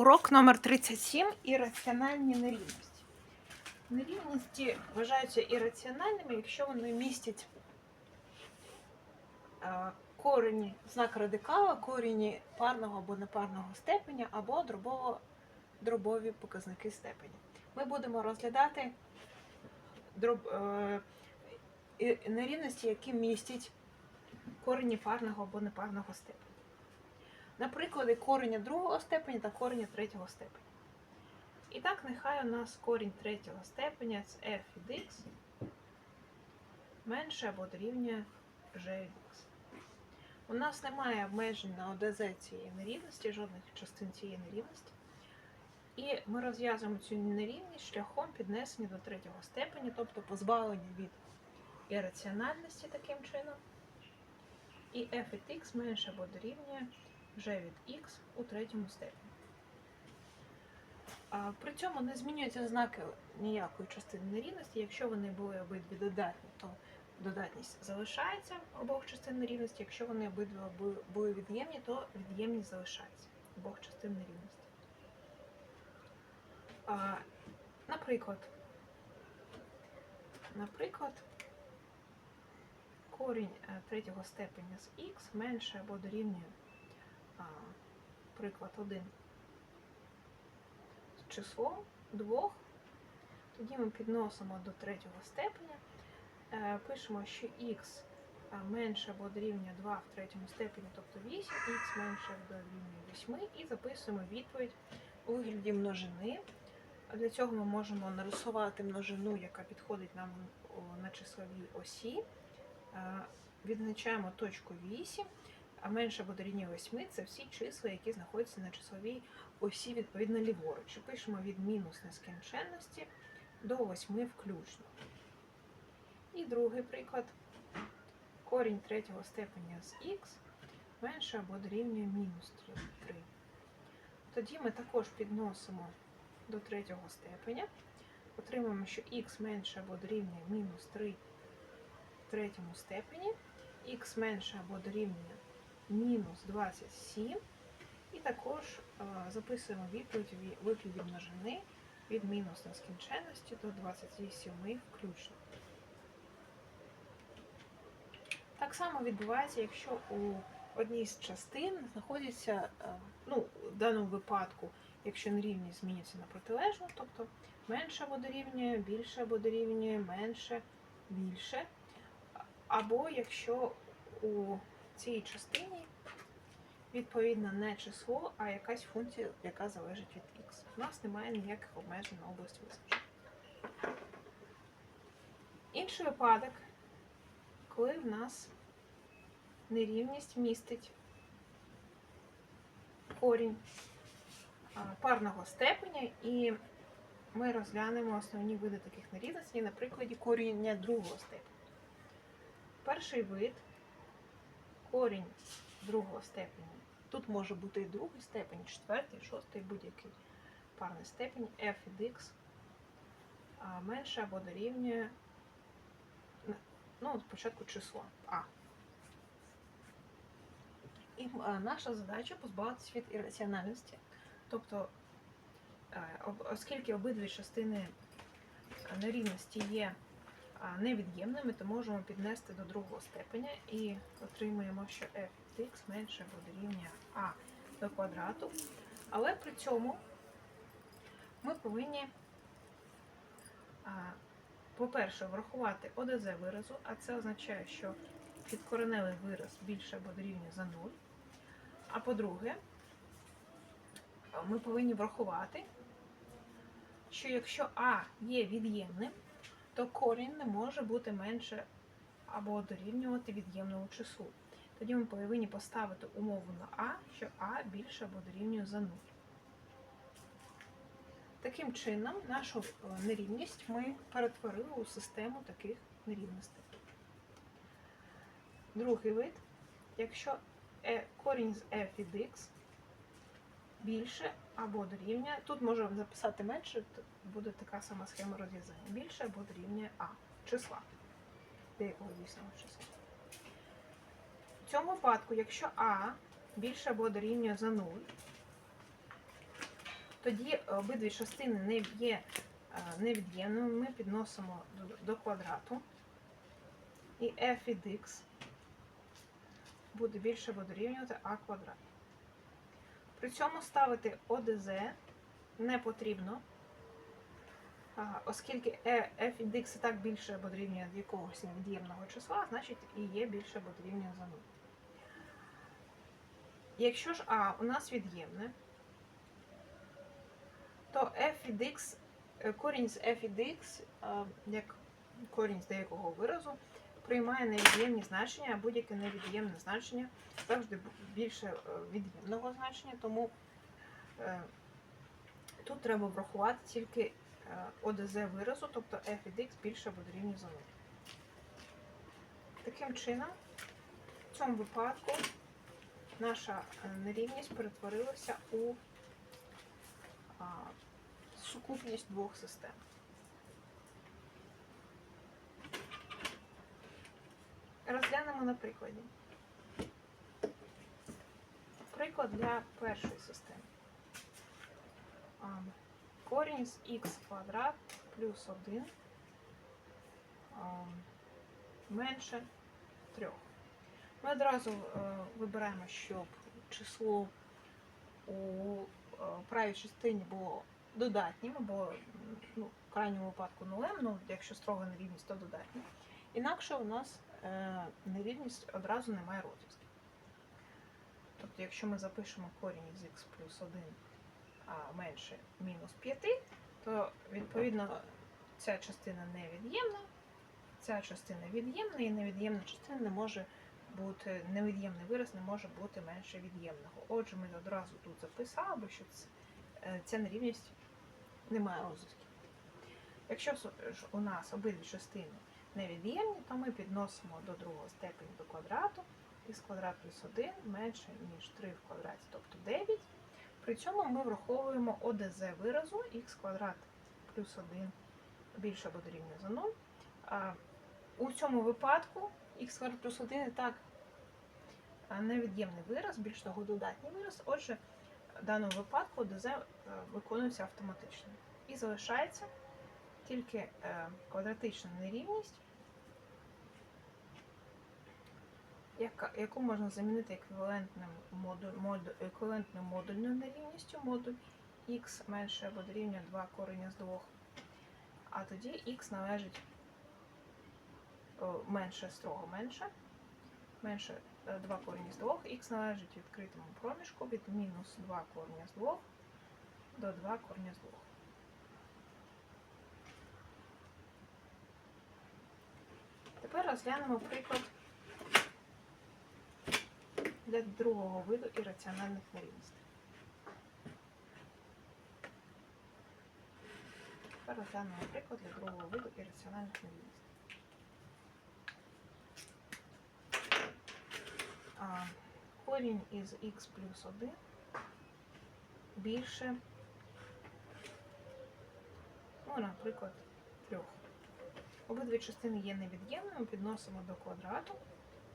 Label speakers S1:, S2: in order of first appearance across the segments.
S1: Урок номер 37 ірраціональні нерівності. Нерівності вважаються ірраціональними, якщо вони містять корені, знак радикала, корені парного або непарного степеня, або дробово, дробові показники степеня. Ми будемо розглядати дроб, е, нерівності, які містять корені парного або непарного степеня. Наприклад, кореня другого степеня та кореня третього степеня. І так, нехай у нас корінь третього степеня це f від x менше або дорівнює g від x. У нас немає обмежень на ОДЗ цієї нерівності, жодних частин цієї нерівності. І ми розв'язуємо цю нерівність шляхом піднесення до третього степеня, тобто позбавлення від ірраціональності таким чином. І f від x менше або дорівнює g від x у третьому степені. При цьому не змінюються знаки ніякої частини нерівності. Якщо вони були обидві додатні, то додатність залишається обох частин нерівності. Якщо вони обидва були- від'ємні, то від'ємність залишається обох частин нерівності. Наприклад, наприклад, корінь е, третього степеня з х менше або дорівнює приклад 1 з числом 2. Тоді ми підносимо до третього степеня, е, пишемо, що х менше або дорівнює 2 в третьому степені, тобто 8, х менше або дорівнює 8, і записуємо відповідь у вигляді множини. Для цього ми можемо нарисувати множину, яка підходить нам на числовій осі. Е, Відзначаємо точку 8, а менше або дорівнює 8 це всі числа, які знаходяться на числовій осі відповідно ліворуч. Пишемо від мінус нескінченності до 8 включно. І другий приклад. Корінь третього степеня з х менше або дорівнює мінус 3. Тоді ми також підносимо до третього степеня. Отримаємо, що х менше або дорівнює мінус 3 в третьому степені, х менше або дорівнює мінус 27. І також е, записуємо відповідь вигляді множини від мінус нескінченності до 27 включно. Так само відбувається, якщо у одній з частин знаходиться, е, ну, в даному випадку, якщо нерівність змінюється на протилежну, тобто менше або дорівнює, більше або дорівнює, менше, більше. Або якщо у цій частині відповідно не число, а якась функція, яка залежить від х. У нас немає ніяких обмежень на область визначення. Інший випадок, коли в нас нерівність містить корінь парного степеня, і ми розглянемо основні види таких нерівностей на прикладі коріння другого степеня. Перший вид корінь другого степеня. Тут може бути і другий степень, четвертий, шостий, будь-який парний степень f від x менше або дорівнює ну, спочатку число А. І наша задача позбавитися від ірраціональності. Тобто, е, оскільки обидві частини е, нерівності є невід'ємними, то можемо піднести до другого степеня і отримуємо, що f x менше або дорівнює а до квадрату. Але при цьому ми повинні, по-перше, врахувати ОДЗ виразу, а це означає, що підкореневий вираз більше або дорівнює за 0. А по-друге, ми повинні врахувати, що якщо А є від'ємним, то корінь не може бути менше або дорівнювати від'ємному числу. Тоді ми повинні поставити умову на А, що А більше або дорівнює за 0. Таким чином, нашу е, нерівність ми перетворили у систему таких нерівностей. Другий вид, якщо е- корінь з f від x більше або дорівнює, тут можемо записати менше, то буде така сама схема розв'язання. Більше або дорівнює А числа. Деякого дійсного числа. В цьому випадку, якщо А більше або дорівнює за 0, Тоді обидві частини не є е, невід'ємними. Ми підносимо до, квадрату. І f від x буде більше або дорівнювати а квадрат. При цьому ставити ОДЗ не потрібно, оскільки е- f від x і так більше або дорівнює від якогось невід'ємного числа, значить і є більше або дорівнює за 0. Якщо ж А у нас від'ємне, то f від x, е, корінь з f від x, е, як корінь з деякого виразу, приймає невід'ємні значення, а будь-яке невід'ємне значення завжди більше е, від'ємного значення, тому тут треба врахувати тільки ОДЗ виразу, тобто f від x більше або дорівнює за 0. Таким чином, в цьому випадку наша е, нерівність перетворилася у сукупність двох систем. Розглянемо на прикладі. Приклад для першої системи. Корінь з х квадрат плюс 1 менше 3. Ми одразу е, вибираємо, щоб число у е, правій частині було додатнім, або ну, в крайньому випадку нулем, ну, якщо строга нерівність, то додатнім. Інакше у нас е, нерівність одразу не має розв'язку. Тобто, якщо ми запишемо корінь з х плюс 1 а менше мінус 5, то відповідно ця частина невід'ємна, ця частина від'ємна, і невід'ємна частина не може бути, невід'ємний вираз не може бути менше від'ємного. Отже, ми одразу тут записали, що е, ця нерівність не має розв'язків. Якщо ж у нас обидві частини невід'ємні, то ми підносимо до другого степені до квадрату, х квадрат плюс 1 менше, ніж 3 в квадраті, тобто 9. При цьому ми враховуємо ОДЗ виразу х квадрат плюс 1 більше або дорівнює за 0. А у цьому випадку х квадрат плюс 1 і так невід'ємний вираз, більш того додатній вираз. Отже, в даному випадку ОДЗ е, виконується автоматично. І залишається тільки е, квадратична нерівність, яку можна замінити еквівалентним модуль, еквівалентною модульною нерівністю модуль х менше або дорівнює 2 корення з 2. А тоді х належить менше строго менше. Менше е, 2 корені з 2. Х належить відкритому проміжку від мінус 2 корення з 2 до 2 корення з 2. Тепер розглянемо приклад для другого виду ірраціональних нерівностей. Тепер розглянемо приклад для другого виду ірраціональних нерівностей. Корінь із х плюс 1 більше, ну, наприклад, 3. Обидві частини є невід'ємними, підносимо до квадрату,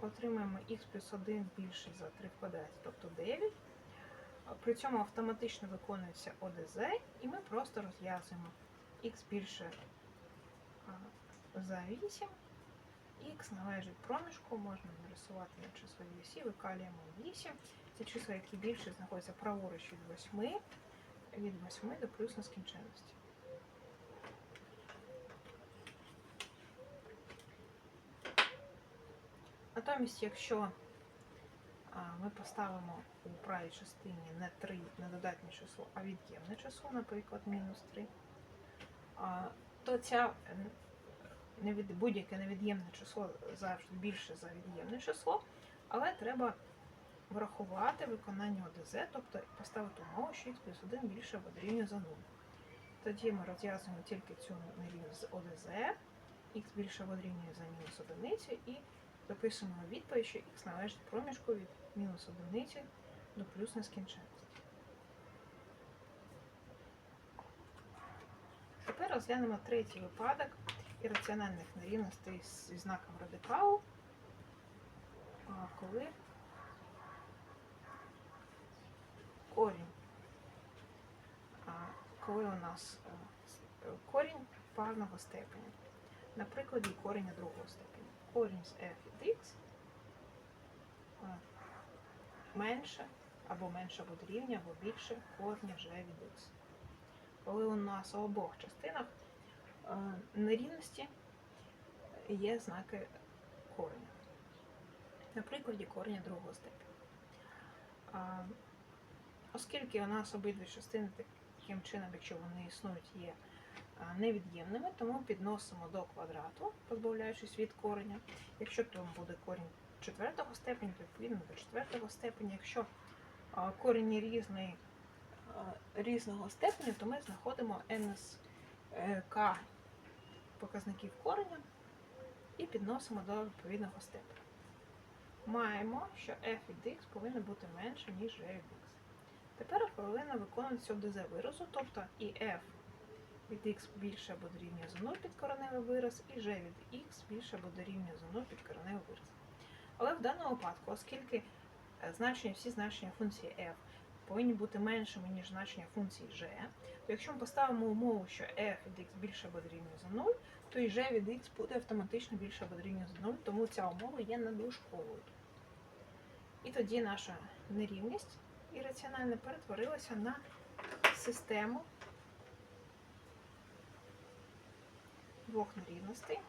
S1: отримаємо х плюс 1 більше за 3 в квадраті, тобто 9. При цьому автоматично виконується ОДЗ, і ми просто розв'язуємо х більше за 8, х належить проміжку, можна нарисувати на числовій осі, викалюємо 8. Ці числа, які більше знаходяться праворуч від 8, від 8 до плюс нескінченності. Натомість, якщо ми поставимо у правій частині не 3 не додатнє число, а від'ємне число, наприклад, мінус 3, то ця будь-яке невід'ємне число завжди більше за від'ємне число, але треба врахувати виконання ОДЗ, тобто поставити умову, що х плюс 1 більше або дорівнює за 0. Тоді ми розв'язуємо тільки цю нерівність з ОДЗ, х більше або за мінус 1 і записуємо відповідь, що х належить проміжку від мінус 1 до плюс нескінченності. Тепер розглянемо третій випадок ірраціональних нерівностей зі знаком радикалу, коли корінь коли у нас е, е, корінь парного степеня. На прикладі кореня другого степеня. Корінь з f від x е, менше або менше або дорівнює, або більше корня g від x. Коли у нас у обох частинах нерівності є знаки кореня. На прикладі кореня другого степеня. Оскільки у нас обидві частини таким чином, якщо вони існують, є невід'ємними, тому підносимо до квадрату, позбавляючись від кореня. Якщо там буде корінь четвертого степеня, то відповідно до четвертого степеня. Якщо корінь різний, різного степеня, то ми знаходимо НСК показників кореня і підносимо до відповідного степеня. Маємо, що f від x повинно бути менше, ніж g від x. Тепер повинна виконуватися ОДЗ виразу, тобто і f від x більше або дорівнює за 0 підкореневий вираз, і g від x більше або дорівнює за 0 підкореневий вираз. Але в даному випадку, оскільки е, значення, всі значення функції f повинні бути меншими, ніж значення функції g, то якщо ми поставимо умову, що f від x більше або дорівнює за 0, то і g від x буде автоматично більше або дорівнює за 0, тому ця умова є надлишковою. І тоді наша нерівність ірраціональна перетворилася на систему двох нерівностей,